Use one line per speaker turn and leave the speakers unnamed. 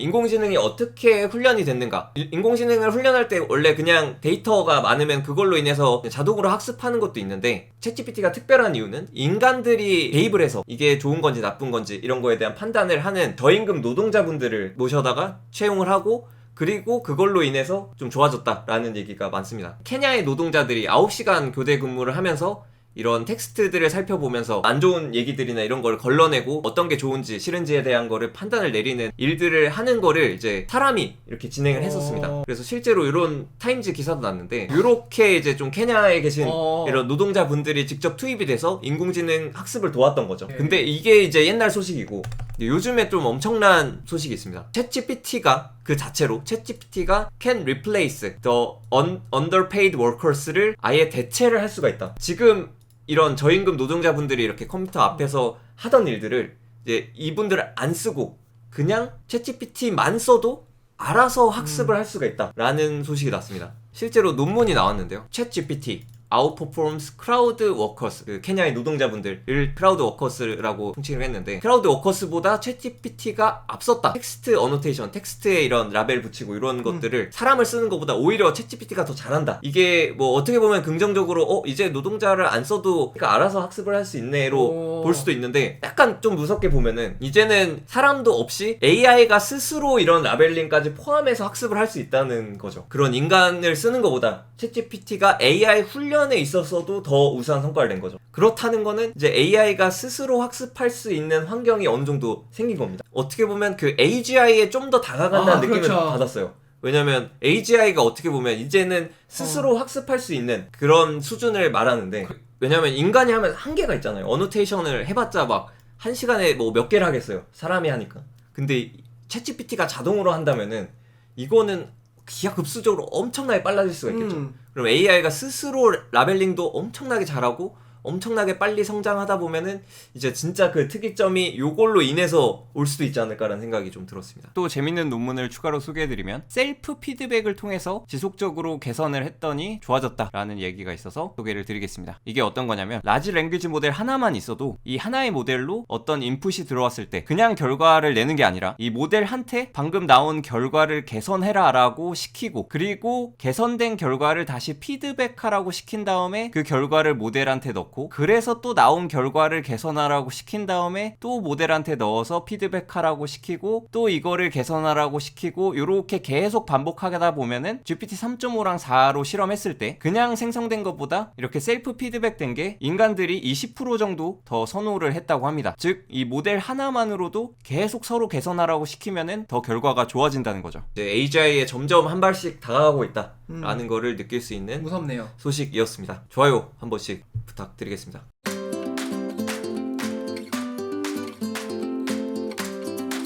인공지능이 어떻게 훈련이 됐는가? 이- 인공지능을 훈련할 때 원래 그냥 데이터가 많으면 그걸로 인해서 자동으로 학습하는 것도 있는데 챗GPT가 특별한 이유는 인간들이 개입을 해서 이게 좋은 건지 나쁜 건지 이런 거에 대한 판단을 하는 저임금 노동자분들을 모셔다가 채용을 하고 그리고 그걸로 인해서 좀 좋아졌다라는 얘기가 많습니다. 케냐의 노동자들이 9시간 교대 근무를 하면서 이런 텍스트들을 살펴보면서 안 좋은 얘기들이나 이런 걸 걸러내고 어떤 게 좋은지 싫은지에 대한 거를 판단을 내리는 일들을 하는 거를 이제 사람이 이렇게 진행을 했었습니다.
어.
그래서 실제로 이런 타임즈 기사도 났는데 이렇게 이제 좀 케냐에 계신
어.
이런 노동자분들이 직접 투입이 돼서 인공지능 학습을 도왔던 거죠.
네.
근데 이게 이제 옛날 소식이고 요즘에 좀 엄청난 소식이 있습니다. 챗GPT가 그 자체로 챗GPT가 can replace the un, underpaid workers를 아예 대체를 할 수가 있다. 지금 이런 저임금 노동자분들이 이렇게 컴퓨터 앞에서 하던 일들을 이제 이분들을 안 쓰고 그냥 챗GPT만 써도 알아서 학습을 할 수가 있다라는 소식이 났습니다. 실제로 논문이 나왔는데요. 챗GPT outperforms crowd workers 그 케냐의 노동자분들을 crowd workers라고 통칭을 했는데 crowd workers보다 챗GPT가 앞섰다. 텍스트 어노테이션, 텍스트에 이런 라벨 붙이고 이런 것들을 사람을 쓰는 것보다 오히려 챗GPT가 더 잘한다. 이게 뭐 어떻게 보면 긍정적으로 어 이제 노동자를 안 써도 그러니까 알아서 학습을 할 수 있네로
오.
볼 수도 있는데 약간 좀 무섭게 보면은 이제는 사람도 없이 AI가 스스로 이런 라벨링까지 포함해서 학습을 할 수 있다는 거죠. 그런 인간을 쓰는 것보다 챗GPT가 AI 훈련 에 있어서도 더 우수한 성과를 낸 거죠. 그렇다는 거는 이제 AI가 스스로 학습할 수 있는 환경이 어느 정도 생긴 겁니다. 어떻게 보면 그 AGI에 좀 더 다가간다는
아,
느낌을
그렇죠.
받았어요. 왜냐면 AGI가 어떻게 보면 이제는 스스로
어.
학습할 수 있는 그런 수준을 말하는데 왜냐면 인간이 하면 한계가 있잖아요. 어노테이션을 해봤자 막 한 시간에 뭐 몇 개를 하겠어요. 사람이 하니까. 근데 챗GPT가 자동으로 한다면은 이거는 기하급수적으로 엄청나게 빨라질 수가 있겠죠.
음.
그럼 AI가 스스로 라벨링도 엄청나게 잘하고 엄청나게 빨리 성장하다 보면은 이제 진짜 그 특이점이 요걸로 인해서 올 수도 있지 않을까라는 생각이 좀 들었습니다. 또 재밌는 논문을 추가로 소개해드리면 셀프 피드백을 통해서 지속적으로 개선을 했더니 좋아졌다라는 얘기가 있어서 소개를 드리겠습니다. 이게 어떤 거냐면 라지 랭귀지 모델 하나만 있어도 이 하나의 모델로 어떤 인풋이 들어왔을 때 그냥 결과를 내는 게 아니라 이 모델한테 방금 나온 결과를 개선해라라고 시키고 그리고 개선된 결과를 다시 피드백하라고 시킨 다음에 그 결과를 모델한테 넣고 그래서 또 나온 결과를 개선하라고 시킨 다음에 또 모델한테 넣어서 피드백하라고 시키고 또 이거를 개선하라고 시키고 이렇게 계속 반복하다 보면은 GPT 3.5랑 4로 실험했을 때 그냥 생성된 것보다 이렇게 셀프 피드백된 게 인간들이 20% 정도 더 선호를 했다고 합니다. 즉 이 모델 하나만으로도 계속 서로 개선하라고 시키면은 더 결과가 좋아진다는 거죠. 이제 AGI에 점점 한 발씩 다가가고 있다라는 거를 느낄 수 있는
무섭네요.
소식이었습니다. 좋아요 한 번씩 부탁드리겠습니다.